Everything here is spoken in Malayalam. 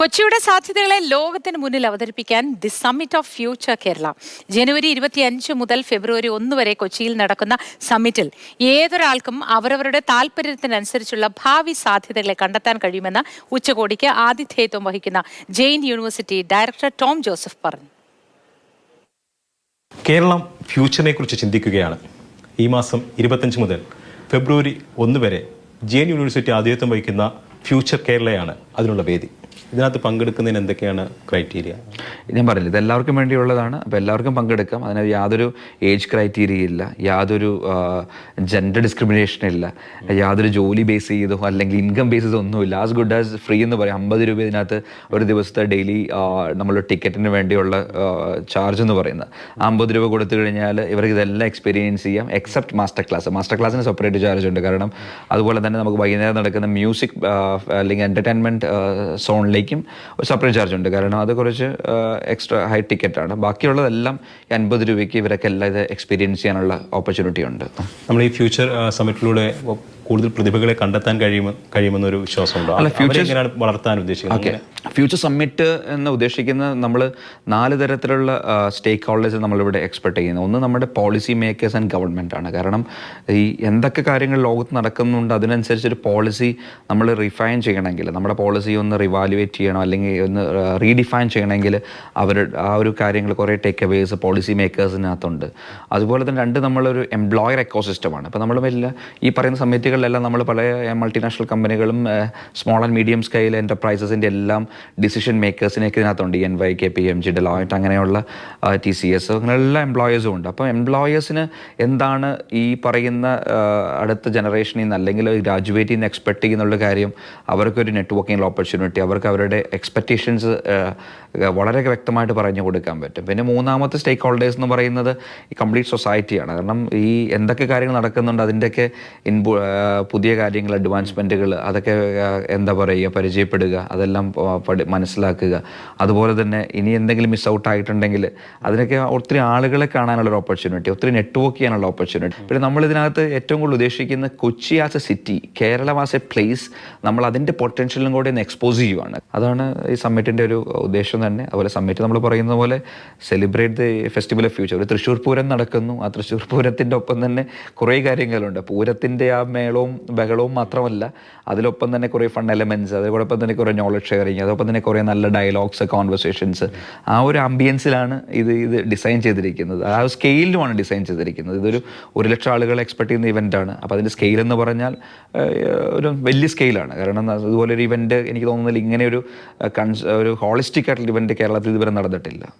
കൊച്ചിയുടെ സാധ്യതകളെ ലോകത്തിന് മുന്നിൽ അവതരിപ്പിക്കാൻ the summit of future Kerala. ജനുവരി ഇരുപത്തിയഞ്ച് മുതൽ ഫെബ്രുവരി ഒന്ന് വരെ കൊച്ചിയിൽ നടക്കുന്ന സമ്മിറ്റിൽ ഏതൊരാൾക്കും അവരവരുടെ താല്പര്യത്തിനനുസരിച്ചുള്ള ഭാവി സാധ്യതകളെ കണ്ടെത്താൻ കഴിയുമെന്ന് ഉച്ചകോടിക്ക് ആതിഥേയത്വം വഹിക്കുന്ന Jain university director Tom Joseph പറഞ്ഞു. കേരളം ഫ്യൂച്ചറിനെ കുറിച്ച് ചിന്തിക്കുകയാണ്. ഈ മാസം ഇരുപത്തഞ്ച് മുതൽ ഫെബ്രുവരി ഒന്ന് വരെ ജെയിൻ യൂണിവേഴ്സിറ്റി ആതിഥേയത്വം വഹിക്കുന്ന ഫ്യൂച്ചർ കേരളയാണ് അതിനുള്ള വേദി. ഇതിനകത്ത് പങ്കെടുക്കുന്നതിന് എന്തൊക്കെയാണ് ക്രൈറ്റീരിയ ഞാൻ പറഞ്ഞില്ല ഇത് എല്ലാവർക്കും വേണ്ടിയുള്ളതാണ്. അപ്പോൾ എല്ലാവർക്കും പങ്കെടുക്കാം. അതിന് യാതൊരു ഏജ് ക്രൈറ്റീരിയ ഇല്ല യാതൊരു ജെൻഡർ ഡിസ്ക്രിമിനേഷൻ ഇല്ല യാതൊരു ജോലി ബേസ് ചെയ്തോ അല്ലെങ്കിൽ ഇൻകം ബേസ് ചെയ്തോ ഒന്നുമില്ല. ആസ് ഗുഡ് ആസ് ഫ്രീ എന്ന് പറയും. അമ്പത് രൂപ ഇതിനകത്ത് ഒരു ദിവസത്തെ ഡെയിലി നമ്മൾ ടിക്കറ്റിന് വേണ്ടിയുള്ള ചാർജ് എന്ന് പറയുന്നത്. അമ്പത് രൂപ കൊടുത്തു കഴിഞ്ഞാൽ ഇവർക്ക് ഇതെല്ലാം എക്സ്പീരിയൻസ് ചെയ്യാം എക്സെപ്റ്റ് മാസ്റ്റർ ക്ലാസ് മാസ്റ്റർ ക്ലാസ്സിന് സെപ്പറേറ്റ് ചാർജ് ഉണ്ട്. കാരണം അതുപോലെ തന്നെ നമുക്ക് വൈകുന്നേരം നടക്കുന്ന മ്യൂസിക് അല്ലെങ്കിൽ എന്റർടൈൻമെന്റ് സോണിലേക്കും ഒരു സെപ്പറേറ്റ് ചാർജ് ഉണ്ട്. കാരണം അത് കുറച്ച് എക്സ്ട്രാ ഹൈ ടിക്കറ്റാണ് ബാക്കിയുള്ളതെല്ലാം ഈ അൻപത് രൂപയ്ക്ക് ഇവരൊക്കെ എല്ലാം ഇത് എക്സ്പീരിയൻസ് ചെയ്യാനുള്ള ഓപ്പർച്യൂണിറ്റി ഉണ്ട്. നമ്മൾ ഈ ഫ്യൂച്ചർ സമ്മിറ്റിലൂടെ കൂടുതൽ പ്രതിഭകളെ കണ്ടെത്താൻ കഴിയുമ കഴിയുമെന്നൊരു വിശ്വാസമുണ്ടോ. എങ്ങനെയാണ് വളർത്താൻ ഉദ്ദേശിക്കുന്നത്? ഫ്യൂച്ചർ സമ്മിറ്റ് എന്ന് ഉദ്ദേശിക്കുന്നത് നമ്മൾ നാല് തരത്തിലുള്ള സ്റ്റേക്ക് ഹോൾഡേഴ്സ് നമ്മളിവിടെ എക്സ്പെക്ട് ചെയ്യുന്നത് ഒന്ന് നമ്മുടെ പോളിസി മേക്കേഴ്സ് ആൻഡ് ഗവൺമെന്റ് ആണ്. കാരണം ഈ എന്തൊക്കെ കാര്യങ്ങൾ ലോകത്ത് നടക്കുന്നുണ്ട് അതിനനുസരിച്ച് ഒരു പോളിസി നമ്മൾ റിഫൈൻ ചെയ്യണമെങ്കിൽ നമ്മുടെ പോളിസി ഒന്ന് റിവാലുവേറ്റ് ചെയ്യണം അല്ലെങ്കിൽ ഒന്ന് റീഡിഫൈൻ ചെയ്യണമെങ്കിൽ അവർ ആ ഒരു കാര്യങ്ങൾ കുറേ ടേക്ക് അവേഴ്സ് പോളിസി മേക്കേഴ്സിനകത്തുണ്ട് അതുപോലെ തന്നെ രണ്ട് നമ്മളൊരു എംപ്ലോയർ എക്കോസിസ്റ്റമാണ് അപ്പോൾ നമ്മൾ വലിയ ഈ പറയുന്ന സമിതികളിലെല്ലാം നമ്മൾ പല മൾട്ടിനാഷണൽ കമ്പനികളും സ്മോൾ ആൻഡ് മീഡിയം സ്കെയിൽ എന്റർപ്രൈസസിന്റെ എല്ലാം ഡിസിഷൻ മേക്കേഴ്സിനെയൊക്കെ ഇതിനകത്തുണ്ട്. N Y K P M G Deloitte അങ്ങനെയുള്ള ടി സി എസ് അങ്ങനെ എല്ലാ എംപ്ലോയേഴ്സും ഉണ്ട്. അപ്പോൾ എംപ്ലോയേഴ്സിന് എന്താണ് ഈ പറയുന്ന അടുത്ത ജനറേഷനിൽ നിന്ന് അല്ലെങ്കിൽ ഗ്രാജുവേറ്റിൽ നിന്ന് എക്സ്പെക്ട് ചെയ്യുന്നുള്ള കാര്യം അവർക്കൊരു നെറ്റ്വർക്കിംഗ് ഓപ്പർച്യൂണിറ്റി അവർക്ക് അവരുടെ എക്സ്പെക്റ്റേഷൻസ് വളരെ വ്യക്തമായിട്ട് പറഞ്ഞു കൊടുക്കാൻ പറ്റും. പിന്നെ മൂന്നാമത്തെ സ്റ്റേക്ക് ഹോൾഡേഴ്സ് എന്ന് പറയുന്നത് ഈ കംപ്ലീറ്റ് സൊസൈറ്റിയാണ് കാരണം ഈ എന്തൊക്കെ കാര്യങ്ങൾ നടക്കുന്നുണ്ട് അതിന്റെയൊക്കെ ഇൻപു പുതിയ കാര്യങ്ങൾ അഡ്വാൻസ്മെന്റുകൾ അതൊക്കെ എന്താ പറയുക പരിചയപ്പെടുക അതെല്ലാം പഠി മനസ്സിലാക്കുക. അതുപോലെ തന്നെ ഇനി എന്തെങ്കിലും മിസ് ഔട്ട് ആയിട്ടുണ്ടെങ്കിൽ അതിനൊക്കെ ഒത്തിരി ആളുകളെ കാണാനുള്ള ഒരു ഓപ്പർച്യൂണിറ്റി ഒത്തിരി നെറ്റ്വർക്ക് ചെയ്യാനുള്ള ഓപ്പർച്യൂണിറ്റി പിന്നെ നമ്മൾ ഇതിനകത്ത് ഏറ്റവും കൂടുതൽ ഉദ്ദേശിക്കുന്ന Kochi as a city Keralam as a place നമ്മൾ അതിന്റെ പൊട്ടൻഷ്യലും കൂടി ഒന്ന് എക്സ്പോസ് ചെയ്യുവാണ്. അതാണ് ഈ സമ്മിറ്റിന്റെ ഒരു ഉദ്ദേശം തന്നെ. അതുപോലെ സമ്മിറ്റ് നമ്മൾ പറയുന്ന പോലെ celebrate the festival of future ഒരു തൃശ്ശൂർ പൂരം നടക്കുന്നു. ആ തൃശ്ശൂർ പൂരത്തിന്റെ ഒപ്പം തന്നെ കുറേ കാര്യങ്ങളുണ്ട്. പൂരത്തിന്റെ ആ മേളവും ബഹളവും ബഹളവും മാത്രമല്ല അതിലൊപ്പം തന്നെ കുറേ ഫൺ എലമെന്റ്സ് അതോടൊപ്പം തന്നെ കുറേ നോളജ് ഷെയറിങ് അതോടൊപ്പം തന്നെ കുറേ നല്ല ഡയലോഗ്സ് കോൺവെർസേഷൻസ് ആ ഒരു ആംബിയൻസിലാണ് ഇത് ഇത് ഡിസൈൻ ചെയ്തിരിക്കുന്നത്. ആ സ്കെയിലുമാണ് ഡിസൈൻ ചെയ്തിരിക്കുന്നത്. ഇതൊരു ഒരു ലക്ഷം ആളുകൾ എക്സ്പെക്ട് ചെയ്യുന്ന ഇവന്റ് ആണ്. അപ്പോൾ അതിന്റെ സ്കെയിൽ എന്ന് പറഞ്ഞാൽ ഒരു വലിയ സ്കെയിലാണ് കാരണം ഇതുപോലൊരു ഇവന്റ് എനിക്ക് തോന്നുന്നില്ല ഇങ്ങനെ ഒരു കൺസ് ഒരു ഹോളിസ്റ്റിക് ആയിട്ടുള്ള ഇവന്റ് കേരളത്തിൽ ഇതുവരെ നടന്നിട്ടില്ല.